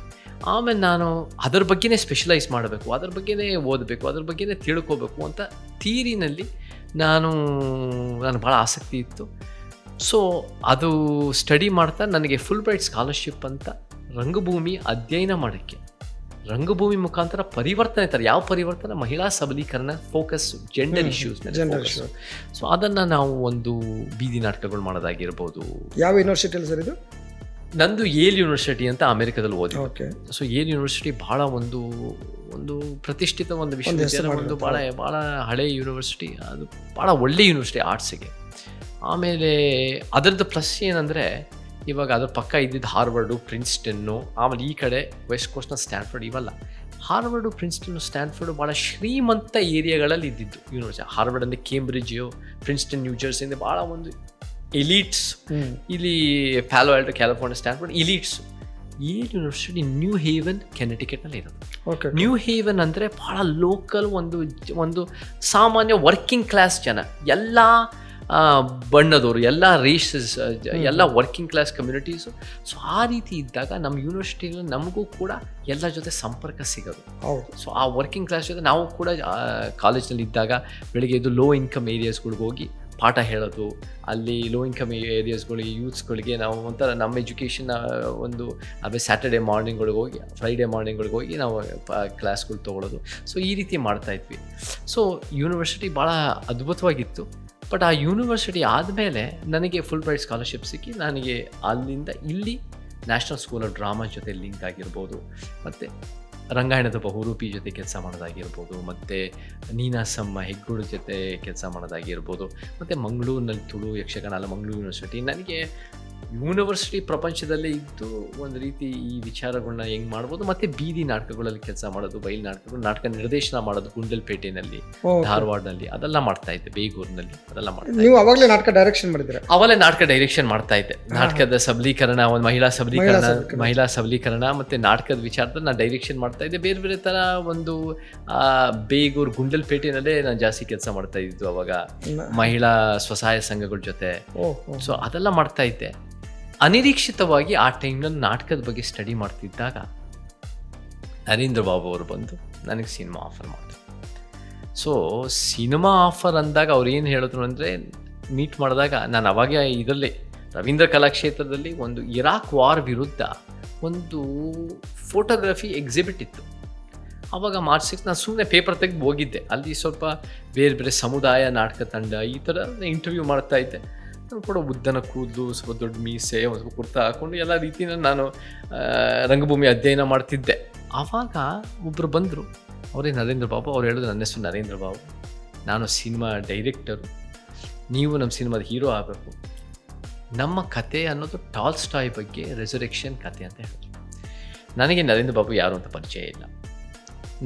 ಆಮೇಲೆ ನಾನು ಅದ್ರ ಬಗ್ಗೆನೇ ಸ್ಪೆಷಲೈಸ್ ಮಾಡಬೇಕು ಅದ್ರ ಬಗ್ಗೆನೇ ಓದಬೇಕು ಅದ್ರ ಬಗ್ಗೆನೇ ತಿಳ್ಕೋಬೇಕು ಅಂತ ಥೀರಿನಲ್ಲಿ ನಾನು ನನಗೆ ಭಾಳ ಆಸಕ್ತಿ ಇತ್ತು. ಸೊ ಅದು ಸ್ಟಡಿ ಮಾಡ್ತಾ ನನಗೆ ಫುಲ್ ಬ್ರೈಟ್ ಸ್ಕಾಲರ್ಶಿಪ್ ಅಂತ ರಂಗಭೂಮಿ ಅಧ್ಯಯನ ಮಾಡೋಕ್ಕೆ ರಂಗಭೂಮಿ ಮುಖಾಂತರ ಪರಿವರ್ತನೆ ತರ ಯಾವ ಪರಿವರ್ತನೆ? ಮಹಿಳಾ ಸಬಲೀಕರಣ ಫೋಕಸ್ ಜೆಂಡರ್ ಇಶ್ಯೂಸ್. ಸೊ ಅದನ್ನ ನಾವು ಒಂದು ಬೀದಿ ನಾಟಕಗಳು ಮಾಡೋದಾಗಿರ್ಬೋದು. ಯಾವ ಯೂನಿವರ್ಸಿಟಿಯಲ್ಲಿ ಸರ್ ಇದು? ನಂದು ಏಲ್ ಯೂನಿವರ್ಸಿಟಿ ಅಂತ ಅಮೆರಿಕದಲ್ಲಿ ಓದಿ ಸೊ ಏಲ್ ಯೂನಿವರ್ಸಿಟಿ ಬಹಳ ಒಂದು ಒಂದು ಪ್ರತಿಷ್ಠಿತ ಒಂದು ವಿಶ್ವವಿದ್ಯಾಲಯ ಒಂದು ಭಾಳ ಭಾಳ ಹಳೆ ಯೂನಿವರ್ಸಿಟಿ ಅದು ಭಾಳ ಒಳ್ಳೆ ಯೂನಿವರ್ಸಿಟಿ ಆರ್ಟ್ಸಿಗೆ ಆಮೇಲೆ ಅದರದ್ದು ಪ್ಲಸ್ ಏನಂದರೆ ಇವಾಗ ಅದ್ರ ಪಕ್ಕ ಇದ್ದಿದ್ದು ಹಾರ್ವರ್ಡು ಪ್ರಿನ್ಸ್ಟನ್ನು ಆಮೇಲೆ ಈ ಕಡೆ ವೆಸ್ಟ್ ಕೋಸ್ಟ್ನ ಸ್ಟ್ಯಾನ್ಫರ್ಡ್ ಇವಲ್ಲ. ಹಾರ್ವರ್ಡು ಪ್ರಿನ್ಸ್ಟನ್ನು ಸ್ಟ್ಯಾನ್ಫರ್ಡು ಭಾಳ ಶ್ರೀಮಂತ ಏರಿಯಾಗಳಲ್ಲಿ ಇದ್ದಿದ್ದು. ಯೂನಿವರ್ಸಿಟಿ ಹಾರ್ವರ್ಡ್ ಅಂದರೆ ಕೇಂಬ್ರಿಡ್ಜು ಪ್ರಿನ್ಸ್ಟನ್ ನ್ಯೂ ಜರ್ಸಿಯಿಂದ ಭಾಳ ಒಂದು ಎಲೀಟ್ಸ್. ಇಲ್ಲಿ Palo Alto California Stanford elites ಈ ಯೂನಿವರ್ಸಿಟಿ ನ್ಯೂ ಹೇವನ್ ಕೆನೆಟಿಕೆಟ್ನಲ್ಲಿ ಇರೋದು. ಓಕೆ. ನ್ಯೂ ಹೇವನ್ ಅಂದರೆ ಭಾಳ ಲೋಕಲ್ ಒಂದು ಒಂದು ಸಾಮಾನ್ಯ ವರ್ಕಿಂಗ್ ಕ್ಲಾಸ್ ಜನ. ಎಲ್ಲ ಬಣ್ಣದವರು ಎಲ್ಲ ರೇಷಸ್ ಎಲ್ಲ ವರ್ಕಿಂಗ್ ಕ್ಲಾಸ್ ಕಮ್ಯುನಿಟೀಸು ಸೊ ಆ ರೀತಿ ಇದ್ದಾಗ ನಮ್ಮ ಯೂನಿವರ್ಸಿಟಿಯಲ್ಲಿ ನಮಗೂ ಕೂಡ ಎಲ್ಲ ಜೊತೆ ಸಂಪರ್ಕ ಸಿಗೋದು. ಹೌದು. ಸೊ ಆ ವರ್ಕಿಂಗ್ ಕ್ಲಾಸ್ ಜೊತೆ ನಾವು ಕೂಡ ಕಾಲೇಜ್ನಲ್ಲಿ ಇದ್ದಾಗ ಬೆಳಿಗ್ಗೆ ಇದು ಲೋ ಇನ್ಕಮ್ ಏರಿಯಾಸ್ಗಳಿಗೆ ಹೋಗಿ ಪಾಠ ಹೇಳೋದು ಅಲ್ಲಿ ಲೋ ಇನ್ಕಮ್ ಏರಿಯಾಸ್ಗಳಿಗೆ ಯೂತ್ಸ್ಗಳಿಗೆ ನಾವು ಒಂಥರ ನಮ್ಮ ಎಜುಕೇಷನ್ ಒಂದು ಅದೇ ಸ್ಯಾಟರ್ಡೆ ಮಾರ್ನಿಂಗ್ಗಳಿಗೆ ಹೋಗಿ ಫ್ರೈಡೇ ಮಾರ್ನಿಂಗ್ಗಳಿಗೆ ಹೋಗಿ ನಾವು ಕ್ಲಾಸ್ಗಳು ತೊಗೊಳೋದು. ಸೊ ಈ ರೀತಿ ಮಾಡ್ತಾಯಿದ್ವಿ ಸೊ ಯೂನಿವರ್ಸಿಟಿ ಭಾಳ ಅದ್ಭುತವಾಗಿತ್ತು. ಬಟ್ ಆ ಯೂನಿವರ್ಸಿಟಿ ಆದಮೇಲೆ ನನಗೆ ಫುಲ್ ಬ್ರೈಟ್ ಸ್ಕಾಲರ್ಶಿಪ್ ಸಿಕ್ಕಿ ನನಗೆ ಅಲ್ಲಿಂದ ಇಲ್ಲಿ ನ್ಯಾಷನಲ್ ಸ್ಕೂಲ್ ಆಫ್ ಡ್ರಾಮಾ ಜೊತೆ ಲಿಂಕ್ ಆಗಿರ್ಬೋದು. ಮತ್ತು ರಂಗಾಯಣದ ಬಹುರೂಪಿ ಜೊತೆ ಕೆಲಸ ಮಾಡೋದಾಗಿರ್ಬೋದು ಮತ್ತು ನೀನಾಸಮ್ಮ ಹೆಗ್ಗೋಡು ಜೊತೆ ಕೆಲಸ ಮಾಡೋದಾಗಿರ್ಬೋದು ಮತ್ತು ಮಂಗಳೂರಿನಲ್ಲಿ ತುಳು ಯಕ್ಷಗಾನ ಅಲ್ಲ ಮಂಗಳೂರು ಯೂನಿವರ್ಸಿಟಿ ನನಗೆ ಯೂನಿವರ್ಸಿಟಿ ಪ್ರಪಂಚದಲ್ಲೇ ಇದ್ದು ಒಂದು ರೀತಿ ಈ ವಿಚಾರಗಳನ್ನ ಹೆಂಗೆ ಮಾಡ್ಬೋದು ಮತ್ತು ಬೀದಿ ನಾಟಕಗಳಲ್ಲಿ ಕೆಲಸ ಮಾಡೋದು ಬಯಲು ನಾಟಕಗಳು ನಾಟಕ ನಿರ್ದೇಶನ ಮಾಡೋದು ಗುಂಡಲ್ಪೇಟೆನಲ್ಲಿ ಧಾರವಾಡದಲ್ಲಿ ಧಾರವಾಡನಲ್ಲಿ ಅದೆಲ್ಲ ಮಾಡ್ತಾ ಇದ್ದೆ ಬೇಗೂರಿನಲ್ಲಿ ಅದೆಲ್ಲ ಮಾಡ್ತಾ ನೀವು ಅವಾಗಲೇ ನಾಟಕ ಡೈರೆಕ್ಷನ್ ಮಾಡಿದ್ರೆ ಅವಲೇ ನಾಟಕ ಡೈರೆಕ್ಷನ್ ಮಾಡ್ತಾ ಇದ್ದೆ. ನಾಟಕದ ಸಬಲೀಕರಣ ಒಂದು ಮಹಿಳಾ ಸಬಲೀಕರಣ ಸಬಲೀಕರಣ. ಮಹಿಳಾ ಸಬಲೀಕರಣ ಮತ್ತೆ ನಾಟಕದ ವಿಚಾರದಲ್ಲಿ ನಾನು ಡೈರೆಕ್ಷನ್ ಮಾಡ್ತಾ ಇದ್ದೆ. ಬೇರೆ ಬೇರೆ ತರ ಒಂದು ಬೇಗೂರು ಗುಂಡಲ್ಪೇಟೆನಲ್ಲೇ ನಾನು ಜಾಸ್ತಿ ಕೆಲಸ ಮಾಡ್ತಾ ಇದ್ದು ಅವಾಗ. ಮಹಿಳಾ ಸ್ವಸಹಾಯ ಸಂಘಗಳ ಜೊತೆ. ಸೊ ಅದೆಲ್ಲ ಮಾಡ್ತಾ ಇದ್ದೆ. ಅನಿರೀಕ್ಷಿತವಾಗಿ ಆ ಟೈಮ್ನಲ್ಲಿ ನಾಟಕದ ಬಗ್ಗೆ ಸ್ಟಡಿ ಮಾಡ್ತಿದ್ದಾಗ ನರೇಂದ್ರ ಬಾಬು ಅವರು ಬಂದು ನನಗೆ ಸಿನಿಮಾ ಆಫರ್ ಮಾಡಿದ್ರು. ಸೊ ಸಿನಿಮಾ ಆಫರ್ ಅಂದಾಗ ಅವ್ರು ಏನು ಹೇಳಿದ್ರು ಅಂದರೆ ಮೀಟ್ ಮಾಡಿದಾಗ ನಾನು ಅವಾಗ ಇದರಲ್ಲಿ ರವೀಂದ್ರ ಕಲಾಕ್ಷೇತ್ರದಲ್ಲಿ ಒಂದು ಇರಾಕ್ ವಾರ್ ವಿರುದ್ಧ ಒಂದು ಫೋಟೋಗ್ರಫಿ ಎಕ್ಸಿಬಿಟ್ ಇತ್ತು. ಆವಾಗ ಮಾರ್ಚ್ ಸಿಕ್ಸ್ ನಾನು ಸುಮ್ಮನೆ ಪೇಪರ್ ತೆಗೆದು ಹೋಗಿದ್ದೆ. ಅಲ್ಲಿ ಸ್ವಲ್ಪ ಬೇರೆ ಬೇರೆ ಸಮುದಾಯ, ನಾಟಕ ತಂಡ ಈ ಥರ ಇಂಟರ್ವ್ಯೂ ಮಾಡ್ತಾ ಇದ್ದೆ. ನಾನು ಕೂಡ ಉದ್ದನ ಕೂದಲು, ಸ್ವಲ್ಪ ದೊಡ್ಡ ಮೀಸೆ, ಒಂದು ಸ್ವಲ್ಪ ಕುರ್ತಾ ಹಾಕೊಂಡು ಎಲ್ಲ ರೀತಿನ ನಾನು ರಂಗಭೂಮಿ ಅಧ್ಯಯನ ಮಾಡ್ತಿದ್ದೆ. ಆವಾಗ ಒಬ್ಬರು ಬಂದರು. ಅವರೇ, ನರೇಂದ್ರ ಬಾಬು, ಅವ್ರು ಹೇಳಿದ್ರು ನನ್ನ ಹೆಸರು ನರೇಂದ್ರ ಬಾಬು. ನಾನು ಸಿನಿಮಾ ಡೈರೆಕ್ಟರು ನೀವು ನಮ್ಮ ಸಿನಿಮಾದ ಹೀರೋ ಆಗಬೇಕು. ನಮ್ಮ ಕತೆ ಅನ್ನೋದು ಟಾಲ್ ಸ್ಟಾಯ್ ಬಗ್ಗೆ ರೆಸರೆಕ್ಷನ್ ಕತೆ ಅಂತ ಹೇಳಿದ್ರು ನನಗೆ ನರೇಂದ್ರ ಬಾಬು ಯಾರು ಅಂತ ಪರಿಚಯ ಇಲ್ಲ.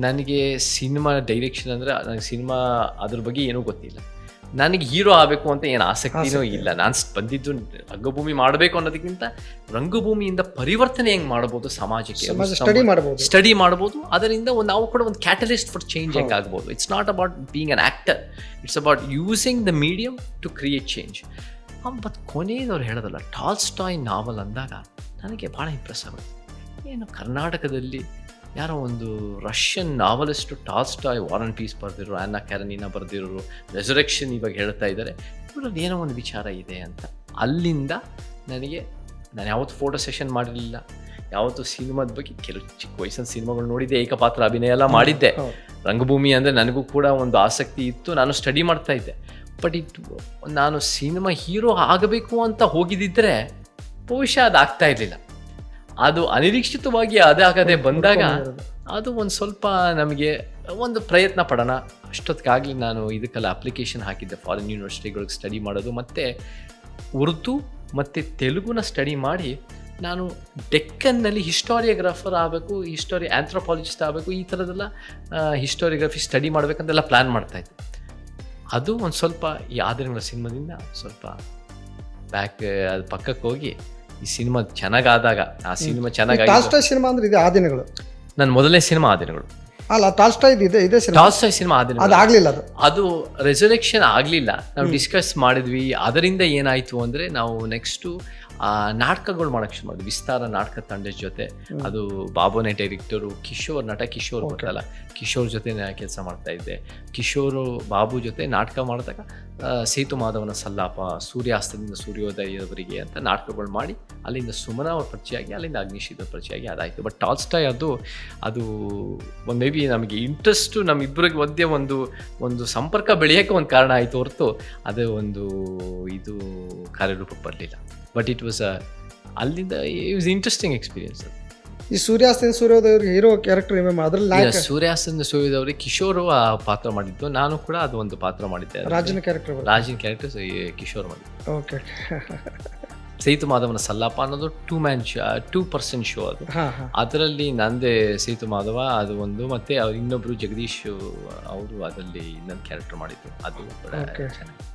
ನನಗೆ ಸಿನಿಮಾ ಡೈರೆಕ್ಷನ್ ಅಂದರೆ ನನಗೆ ಸಿನಿಮಾ ಅದ್ರ ಬಗ್ಗೆ ಏನೂ ಗೊತ್ತಿಲ್ಲ. ನನಗೆ ಹೀರೋ ಆಗಬೇಕು ಅಂತ ಏನು ಆಸಕ್ತಿನೂ ಇಲ್ಲ. ನಾನು ಬಂದಿದ್ದು ರಂಗಭೂಮಿ ಮಾಡಬೇಕು ಅನ್ನೋದಕ್ಕಿಂತ ರಂಗಭೂಮಿಯಿಂದ ಪರಿವರ್ತನೆ ಹೆಂಗೆ ಮಾಡ್ಬೋದು ಸಮಾಜಕ್ಕೆ? ಸ್ಟಡಿ ಮಾಡ್ಬೋದು. ಸ್ಟಡಿ ಮಾಡ್ಬೋದು. ಅದರಿಂದ ಒಂದು ನಾವು ಕೂಡ ಒಂದು ಕ್ಯಾಟಲಿಸ್ಟ್ ಫಾರ್ ಚೇಂಜ್ ಹೆಂಗೆ ಆಗ್ಬೋದು. It's not about being an actor it's about using the medium to create change but ಕೊನೆಯದವ್ರು ಹೇಳೋದಲ್ಲ ಟಾಲ್ ಸ್ಟಾಯ್ ನಾವಲ್ ಅಂದಾಗ ನನಗೆ ಭಾಳ ಇಂಪ್ರೆಸ್ ಆಗುತ್ತೆ. ಏನು ಕರ್ನಾಟಕದಲ್ಲಿ ಯಾರೋ ಒಂದು Russian novelist Tolstoy war and peace ಬರೆದಿರೋ ಆ್ಯನ್ನ ಕ್ಯಾರನಿನ ಬರೆದಿರೋರು ರೆಸರೆಕ್ಷನ್ ಇವಾಗ ಹೇಳ್ತಾ ಇದ್ದಾರೆ ಇವರಲ್ಲಿ ಏನೋ ಒಂದು ವಿಚಾರ ಇದೆ ಅಂತ. ಅಲ್ಲಿಂದ ನನಗೆ ನಾನು ಯಾವತ್ತು ಫೋಟೋ ಸೆಷನ್ ಮಾಡಿರಲಿಲ್ಲ. ಯಾವತ್ತು ಸಿನಿಮಾದ ಬಗ್ಗೆ ಕೆಲವು ಚಿಕ್ಕ ವಯಸ್ಸಿನ ಸಿನಿಮಾಗಳು ನೋಡಿದ್ದೆ ಏಕಪಾತ್ರ ಅಭಿನಯ ಎಲ್ಲ ಮಾಡಿದ್ದೆ. ರಂಗಭೂಮಿ ಅಂದರೆ ನನಗೂ ಕೂಡ ಒಂದು ಆಸಕ್ತಿ ಇತ್ತು. ನಾನು ಸ್ಟಡಿ ಮಾಡ್ತಾ ಇದ್ದೆ. ಬಟ್ ಇಟ್ ನಾನು ಸಿನಿಮಾ ಹೀರೋ ಆಗಬೇಕು ಅಂತ ಹೋಗಿದ್ದಿದ್ರೆ ಬಹುಶಃ ಅದು ಆಗ್ತಾ ಇರಲಿಲ್ಲ. ಅದು ಅನಿರೀಕ್ಷಿತವಾಗಿ ಅದಾಗದೆ ಬಂದಾಗ ಅದು ಒಂದು ಸ್ವಲ್ಪ ನಮಗೆ ಒಂದು ಪ್ರಯತ್ನ ಪಡೋಣ. ಅಷ್ಟೊತ್ತಿಗಾಗಲಿ ನಾನು ಇದಕ್ಕೆಲ್ಲ ಅಪ್ಲಿಕೇಶನ್ ಹಾಕಿದ್ದೆ. ಫಾರಿನ್ ಯೂನಿವರ್ಸಿಟಿಗಳಿಗೆ ಸ್ಟಡಿ ಮಾಡೋದು ಮತ್ತು ಉರ್ದು ಮತ್ತು ತೆಲುಗುನ ಸ್ಟಡಿ ಮಾಡಿ ನಾನು ಡೆಕ್ಕನ್ನಲ್ಲಿ ಹಿಸ್ಟೋರಿಯೋಗ್ರಾಫರ್ ಆಗಬೇಕು ಹಿಸ್ಟೋರಿ ಆ್ಯಂಥ್ರೋಪಾಲಜಿಸ್ಟ್ ಆಗಬೇಕು ಈ ಥರದ್ದೆಲ್ಲ ಹಿಸ್ಟೋರಿಯೋಗ್ರಫಿ ಸ್ಟಡಿ ಮಾಡಬೇಕಂತೆಲ್ಲ ಪ್ಲ್ಯಾನ್ ಮಾಡ್ತಾಯಿದ್ದೆ ಅದು ಒಂದು ಸ್ವಲ್ಪ ಈ ಆದರಣಗಳ ಸಿನಿಮಾದಿಂದ ಸ್ವಲ್ಪ ಬ್ಯಾಕ್ ಅದು ಪಕ್ಕಕ್ಕೆ ಹೋಗಿ ಈ ಸಿನಿಮಾ ಚೆನ್ನಾಗಾದಾಗ ಆ ಸಿನಿಮಾ ಚೆನ್ನಾಗಿ ಟಾಲ್ಸ್ಟಾಯ್ ಸಿನಿಮಾ ಅಂದ್ರೆ ಇದೆ ಆ ದಿನಗಳು ನನ್ನ ಮೊದಲನೇ ಸಿನಿಮಾ ಆ ದಿನಗಳು ಅಲ್ಲ ಟಾಲ್ಸ್ಟಾಯ್ ಇದೆ ಇದೆ ಸಿನಿಮಾ. ಟಾಲ್ಸ್ಟಾಯ್ ಸಿನಿಮಾ ಆ ದಿನಗಳು ಅದು ಆಗ್ಲಿಲ್ಲ ಅದು. ಅದು ರೆಸರೆಕ್ಷನ್ ಆಗಲಿಲ್ಲ. ನಾವು ಡಿಸ್ಕಸ್ ಮಾಡಿದ್ವಿ. ಅದರಿಂದ ಏನಾಯಿತು ಅಂದರೆ ನಾವು ನೆಕ್ಸ್ಟು ಆ ನಾಟಕಗಳು ಮಾಡಕ್ಕೆ ಶುರು ಮಾಡಿದ್ವಿ. ವಿಸ್ತಾರ ನಾಟಕ ತಂಡದ ಜೊತೆ. ಅದು ಬಾಬುನೇ ಡೈರೆಕ್ಟರು ಕಿಶೋರ್ ನಟ ಕಿಶೋರ್ ಬರ್ತಲ್ಲ ಗೊತ್ತಲ್ಲ? ಕಿಶೋರ್ ಜೊತೆ ಕೆಲಸ ಮಾಡ್ತಾ ಇದ್ದೆ. ಕಿಶೋರು ಬಾಬು ಜೊತೆ ನಾಟಕ ಮಾಡಿದಾಗ ಸೇತು ಮಾಧವನ ಸಲ್ಲಾಪ ಸೂರ್ಯಾಸ್ತದಿಂದ ಸೂರ್ಯೋದಯದವರಿಗೆ ಅಂತ ನಾಟಕಗಳು ಮಾಡಿ ಅಲ್ಲಿಂದ ಸುಮನ ಅವ್ರ ಪರಿಚಯ ಆಗಿ ಅಲ್ಲಿಂದ ಅಗ್ನಿಶೀತ ಪರಿಚಯ ಆಗಿ ಅದಾಯಿತು. ಬಟ್ ಟಾಲ್ಸ್ಟಾಯ್ ಅದು ಅದು ಮೇ ಬಿ ನಮಗೆ ಇಂಟ್ರೆಸ್ಟು ನಮ್ಮಿಬ್ಬರಿಗೆ ಮಧ್ಯೆ ಒಂದು ಒಂದು ಸಂಪರ್ಕ ಬೆಳೆಯೋಕ್ಕೆ ಒಂದು ಕಾರಣ ಆಯಿತು ಹೊರತು ಅದೇ ಒಂದು ಇದು ಕಾರ್ಯರೂಪಕ್ಕೆ ಬರಲಿಲ್ಲ. ಬಟ್ ಇಟ್ ವಾಸ್ ಅ ಅಲ್ಲಿಂದ ಇಟ್ ವಾಸ್ ಇಂಟ್ರೆಸ್ಟಿಂಗ್ ಎಕ್ಸ್ಪೀರಿಯನ್ಸ್ ಅದು ಈ ಸೂರ್ಯಾಸ್ತ ಸೂರ್ಯೋದಯ ಹೀರೋ ಕ್ಯಾರೆಕ್ಟರ್ ಇವೆ ಅದ್ರಲ್ಲಿ ನಾಯಕ ಕಿಶೋರ್ ಆ ಪಾತ್ರ ಮಾಡಿದ್ದು. ನಾನು ಕೂಡ ಅದು ಒಂದು ಪಾತ್ರ ಮಾಡಿದ್ದೆ. ರಾಜನ ಕ್ಯಾರೆಕ್ಟರ್ ರಾಜಿನ ಕ್ಯಾರೆಕ್ಟರ್ ಕಿಶೋರ್ ಮಾಡಿದ್ದು. ಓಕೆ ಸೇತು ಮಾಧವನ ಸಲ್ಲಾಪ ಅನ್ನೋದು two man show two percent show ಅದು. ಅದರಲ್ಲಿ ನಂದೇ ಸೇತು ಮಾಧವ ಅದು ಒಂದು ಮತ್ತೆ ಅವ್ರು ಇನ್ನೊಬ್ರು ಜಗದೀಶ್ ಅವರು ಅದರಲ್ಲಿ ಇನ್ನೊಂದು ಕ್ಯಾರೆಕ್ಟರ್ ಮಾಡಿದ್ದು. ಅದು ಕೂಡ ಚೆನ್ನಾಗಿ